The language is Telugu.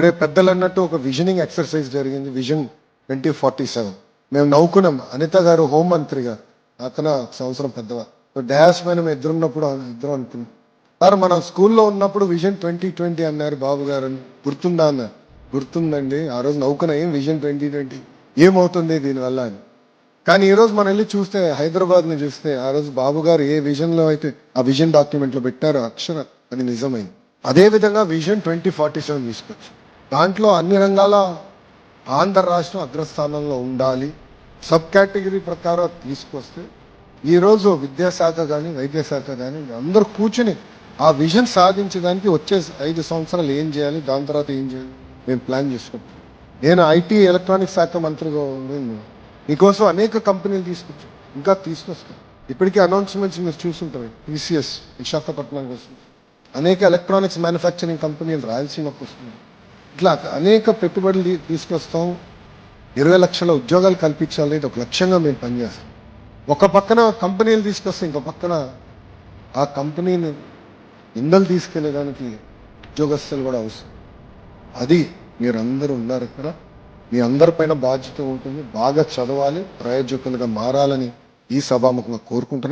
రేపు పెద్దలు అన్నట్టు ఒక విజనింగ్ ఎక్సర్సైజ్ జరిగింది విజన్ ట్వంటీ ఫార్టీ సెవెన్ మేము నవ్వుకున్నాం. అనిత గారు హోంమంత్రిగా అతను ఒక సంవత్సరం పెద్దవా డ్యాష్ పైన మేము ఇద్దరు ఉన్నప్పుడు ఇద్దరు అనుకున్నాం. సార్ మనం స్కూల్లో ఉన్నప్పుడు విజన్ ట్వంటీ ట్వంటీ అన్నారు బాబు గారు అని. గుర్తుందా అన్న? గుర్తుందండి. ఆ రోజు నవ్వుకున్నా. ఏం విజన్ ట్వంటీ ట్వంటీ ఏమవుతుంది దీనివల్ల అని. కానీ ఈరోజు మనం వెళ్ళి చూస్తే హైదరాబాద్ని చూస్తే ఆ రోజు బాబు గారు ఏ విజన్లో అయితే ఆ విజన్ డాక్యుమెంట్లో పెట్టారో అక్షర అది నిజమైంది. అదే విధంగా విజన్ ట్వంటీ ఫార్టీ సెవెన్ తీసుకొచ్చు. దాంట్లో అన్ని రంగాల ఆంధ్ర రాష్ట్రం అగ్రస్థానంలో ఉండాలి. సబ్ కేటగిరీ ప్రకారం తీసుకొస్తే ఈరోజు విద్యాశాఖ కానీ వైద్య శాఖ కానీ అందరూ కూర్చుని ఆ విజన్ సాధించడానికి వచ్చే ఐదు సంవత్సరాలు ఏం చేయాలి దాని తర్వాత ఏం చేయాలి మేము ప్లాన్ చేసుకుంటాం. నేను ఐటీ ఎలక్ట్రానిక్స్ శాఖ మంత్రిగా ఉన్నాను మీకోసం అనేక కంపెనీలు తీసుకొచ్చాం. ఇంకా తీసుకొస్తాం. ఇప్పటికీ అనౌన్స్మెంట్స్ మీరు చూసుంటారు. టీసీఎస్ విశాఖపట్నం కోసం అనేక ఎలక్ట్రానిక్స్ మ్యానుఫ్యాక్చరింగ్ కంపెనీలు రాయలసీమకు వస్తున్నాయి. ఇట్లా అనేక పెట్టుబడులు తీసుకొస్తాం. ఇరవై లక్షల ఉద్యోగాలు కల్పించాలి ఇది ఒక లక్ష్యంగా మేము పనిచేస్తాం. ఒక పక్కన కంపెనీలు తీసుకొస్తే ఇంకో పక్కన ఆ కంపెనీని ఇందలు తీసుకెళ్ళడానికి ఉద్యోగస్తులు కూడా అవసరం. అది మీరందరూ ఉన్నారు ఇక్కడ. మీ అందరిపైన బాధ్యత ఉంటుంది. బాగా చదవాలి ప్రయోజకులుగా మారాలని ఈ సభాముఖంగా కోరుకుంటున్నా.